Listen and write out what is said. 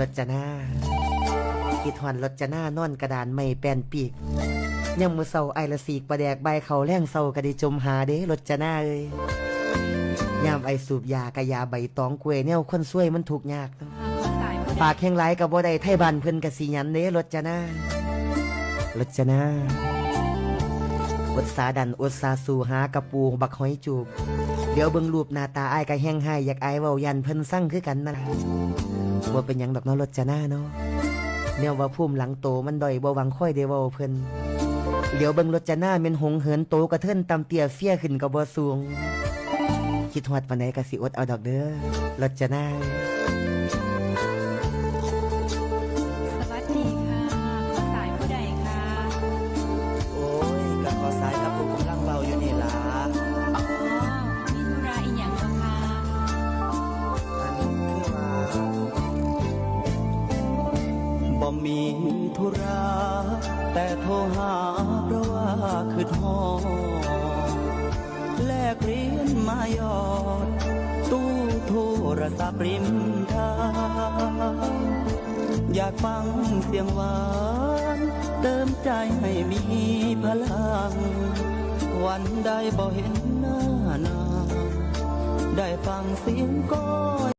รจนาคิดหอนรจนานอนกระดานไม่แปนปีกยังมือเศร้าไอละสีกประแดกใบเขาแรงเศร้ากะไดิจมหาเด้รจนาเอ้ยยามไอสูบยากะยาใบตองกล้วยแนวคนซวยมันถูกยากปากแห้งไรกับบ่ได้ไทยบ้านเพิ่นกะสิหยันเด้รจนารจนาอดสาดันอดสาสู่หากระปูบักหอยจูบ เดี๋ยวเบิ่งรูปหน้าตาอายก็แห้งให้อยากอายเว้ายันเพิ่นสั่งคือกันนั่นล่ะ บ่เป็นหยังดอกเนาะรจนาเนาะแนวว่าพุ่มหลังโตมันดอยบ่หวังค่อยได้เว้าเพิ่นเหลียวเบิ่งรจนาแม่นหงเหินโตกระเทินตำเตี้ยเฟี้ยขึ้นก็บ่สูง คิดฮอดปานใดก็สิอดเอาดอกเด้อรจนา บ่มีธุระแต่โทรหาเพราะว่าคือทอแลกเหรียญมายอด ตู้โทรศัพท์ริมทางอยากฟังเสียงหวาน เติมใจให้มีพลัง วันใดบ่เห็นหน้านางได้ฟังเสียงก็